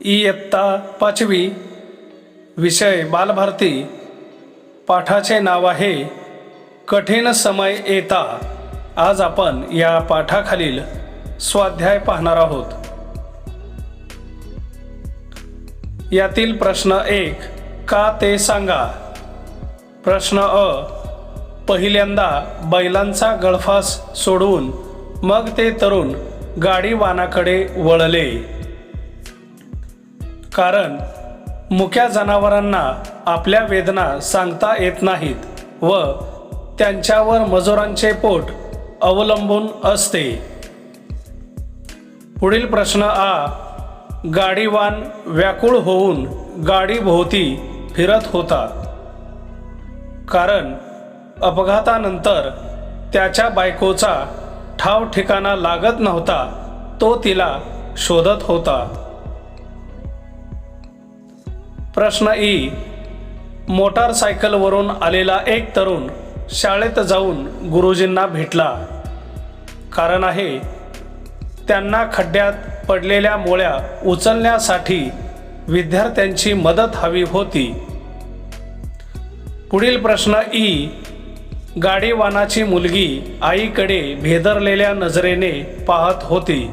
इयत्ता पाचवी विषय बालभारती. पाठाचे नाव आहे कठीण समय येता. आज आपण या पाठाखालील स्वाध्याय पाहणार आहोत. यातील प्रश्न एक का ते सांगा? प्रश्न अ पहिल्यांदा बैलांचा गळफास सोडवून मग ते तरुण गाडीवानाकडे वळले. कारण मुक्या जनावरांना आपल्या वेदना सांगता येत नाहीत व त्यांच्यावर मजुरांचे पोट अवलंबून असते. पुढील प्रश्न आ गाडीवान व्याकुळ होऊन गाडीभोवती फिरत होता. कारण अपघातानंतर त्याच्या बायकोचा ठाव ठिकाणा लागत नव्हता तो तिला शोधत होता. प्रश्न ई. मोटारसायकलवरून आलेला एक तरुण शाळेत जाऊन गुरुजींना भेटला. कारण आहे त्यांना खड्ड्यात पडलेल्या मोळ्या उचलण्यासाठी विद्यार्थ्यांची मदत हवी होती. पुढील प्रश्न ई. गाडीवानाची मुलगी आईकडे भेदरलेल्या नजरेने पाहत होती.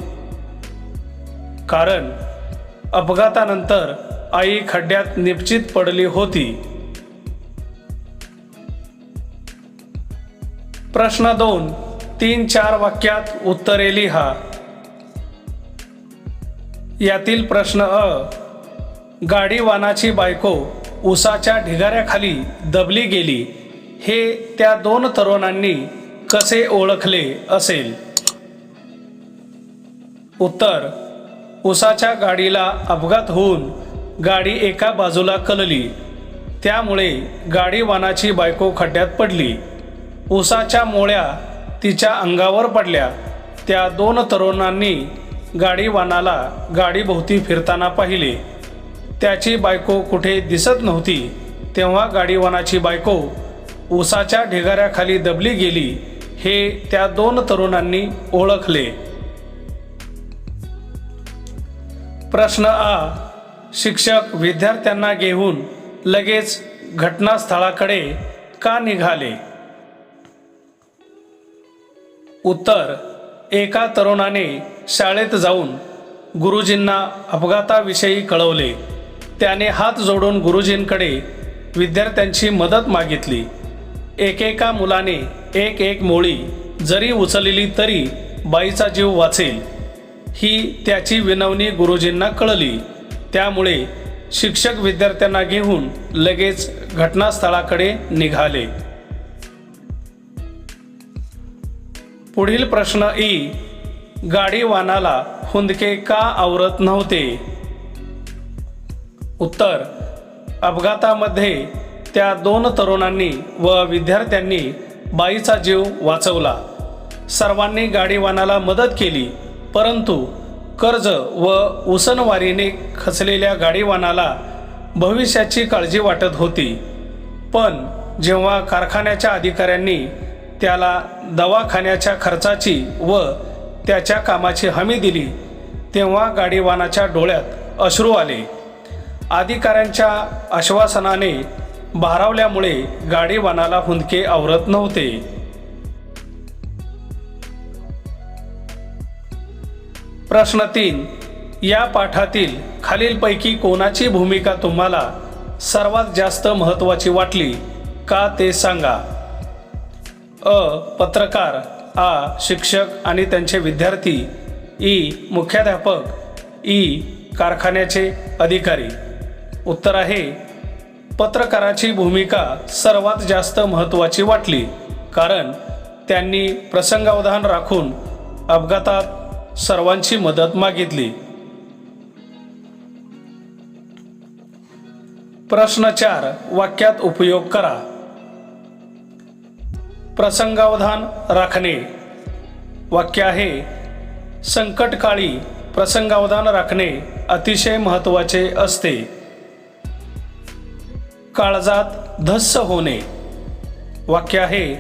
कारण अपघातानंतर आई खड्ड्यात निश्चित पडली होती. प्रश्न दोन तीन चार वाक्यात उत्तरे लिहा. यातील प्रश्न अ गाडीवानाची बायको उसाच्या ढिगाऱ्याखाली दबली गेली. हे त्या दोन तरुणांनी कसे ओळखले असेल? उत्तर उसाच्या गाडीला अपघात होऊन गाडी एका बाजूला कलली. त्यामुळे गाडीवानाची बायको खड्ड्यात पडली. उसाच्या मोळ्या तिच्या अंगावर पडल्या. त्या दोन तरुणांनी गाडीवानाला गाडीभोवती फिरताना पाहिले. त्याची बायको कुठे दिसत नव्हती तेव्हा गाडीवानाची बायको उसाच्या ढिगाऱ्याखाली दबली गेली हे त्या दोन तरुणांनी ओळखले. प्रश्न आ शिक्षक विद्यार्थ्यांना घेऊन लगेच घटनास्थळाकडे का निघाले? उत्तर एका तरुणाने शाळेत जाऊन गुरुजींना अपघाताविषयी कळवले. त्याने हात जोडून गुरुजींकडे विद्यार्थ्यांची मदत मागितली. एकेका मुलाने एक एक मोळी जरी उचलली तरी बाईचा जीव वाचेल. ही त्याची विनवणी गुरुजींना कळली. त्यामुळे शिक्षक विद्यार्थ्यांना घेऊन लगेच घटनास्थळाकडे निघाले. पुढील प्रश्न ई. गाडीवानाला हुंदके का आवरत नव्हते? उत्तर. अपघातामध्ये त्या दोन तरुणांनी व विद्यार्थ्यांनी बाईचा जीव वाचवला. सर्वांनी गाडीवानाला मदत केली परंतु कर्ज व उसनवारीने खचलेल्या गाडीवानाला भविष्याची काळजी वाटत होती. पण जेव्हा कारखान्याच्या अधिकाऱ्यांनी त्याला दवाखान्याच्या खर्चाची व त्याच्या कामाची हमी दिली तेव्हा गाडीवानाच्या डोळ्यात अश्रू आले. अधिकाऱ्यांच्या आश्वासनाने भारावल्यामुळे गाडीवानाला हुंदके आवरत नव्हते. प्रश्न तीन या पाठातील खालीलपैकी कोणाची भूमिका तुम्हाला सर्वात जास्त महत्त्वाची वाटली का ते सांगा? अ. पत्रकार आ. शिक्षक आणि त्यांचे विद्यार्थी ई. मुख्याध्यापक ई. कारखान्याचे अधिकारी. उत्तर आहे पत्रकाराची भूमिका सर्वात जास्त महत्त्वाची वाटली कारण त्यांनी प्रसंगावधान राखून अपघातात सर्वांची मदत मागितली. प्रश्न चार वाक्यात उपयोग करा. प्रसंगावधान राखणे. वाक्य आहे संकटकाळी प्रसंगावधान राखणे अतिशय महत्त्वाचे असते. काळजात धस्स होणे. वाक्य आहे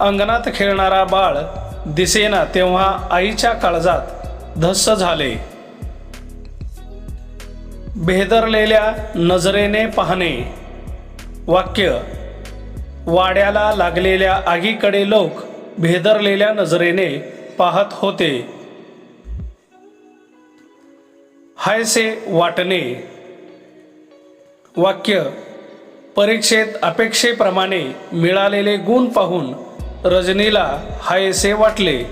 अंगणात खेळणारा बाळ दिसेना तेव्हा आईच्या काळजात धस्स झाले. भेदरलेल्या नजरेने पाहणे. वाक्य वाड्याला लागलेल्या आगीकडे लोक भेदरलेल्या नजरेने पाहत होते. हायसे वाटणे. वाक्य परीक्षेत अपेक्षेप्रमाणे मिळालेले गुण पाहून रजनीला हायसे वाटले.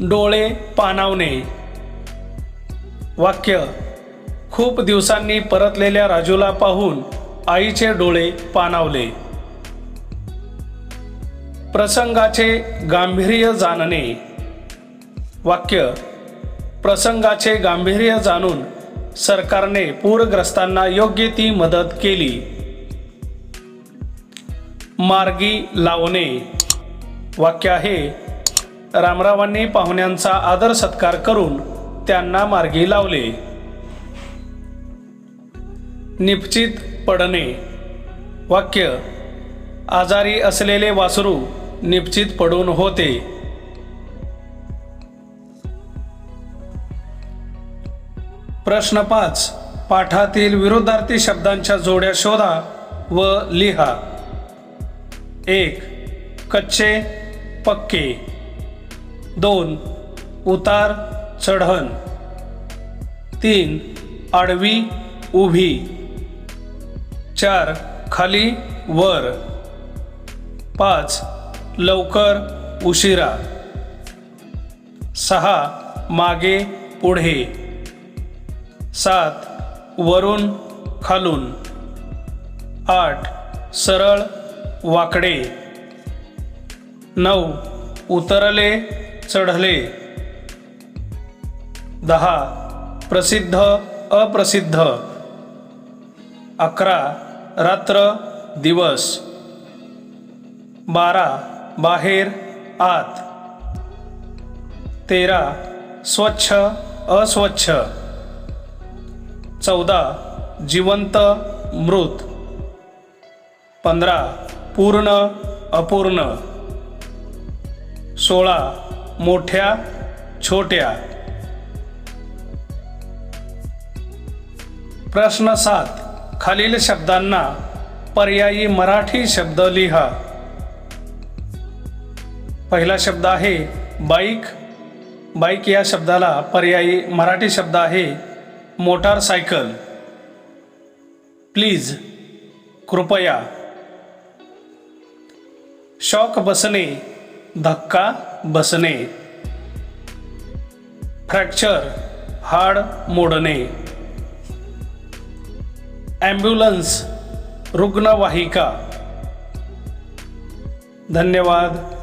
डोळे पाणावणे वाक्य खूप दिवसांनी परतलेल्या राजूला पाहून आईचे डोळे पाणावले प्रसंगाचे गांभीर्य जाणणे. वाक्य प्रसंगाचे गांभीर्य जाणून सरकारने पूरग्रस्तांना योग्य ती मदत केली. मार्गी लावणे. वाक्य आहे रामरावांनी पाहुण्यांचा आदर सत्कार करून त्यांना मार्गी लावले. निश्चित पडणे. वाक्य आजारी असलेले वासरू निश्चित पडून होते. प्रश्न पाच. पाठातील विरुद्धार्थी शब्दांच्या जोड्या शोधा व लिहा. एक. कच्चे पक्के. दोन. उतार चढण. तीन. आडवी उभी. चार. खाली वर. पाच. लवकर उशिरा. सहा. मागे पुढे. सात वरून खालून. आठ सरळ वाकडे. नऊ उतरले चढले. दहा प्रसिद्ध अप्रसिद्ध. अकरा रात्र दिवस. बारा बाहेर आत. तेरा स्वच्छ अस्वच्छ. चौदा जिवंत मृत. पंधरा पूर्ण अपूर्ण. सोळा मोठ्या छोट्या. प्रश्न सात खालील शब्दांना पर्यायी मराठी शब्द लिहा. पहिला शब्द आहे बाईक. बाईक या शब्दाला पर्यायी मराठी शब्द आहे. मोटारसायकल. प्लीज़ कृपया. शॉक बसणे धक्का बसणे. फ्रॅक्चर हाड मोडणे. ॲम्ब्युलन्स रुग्णवाहिका. धन्यवाद.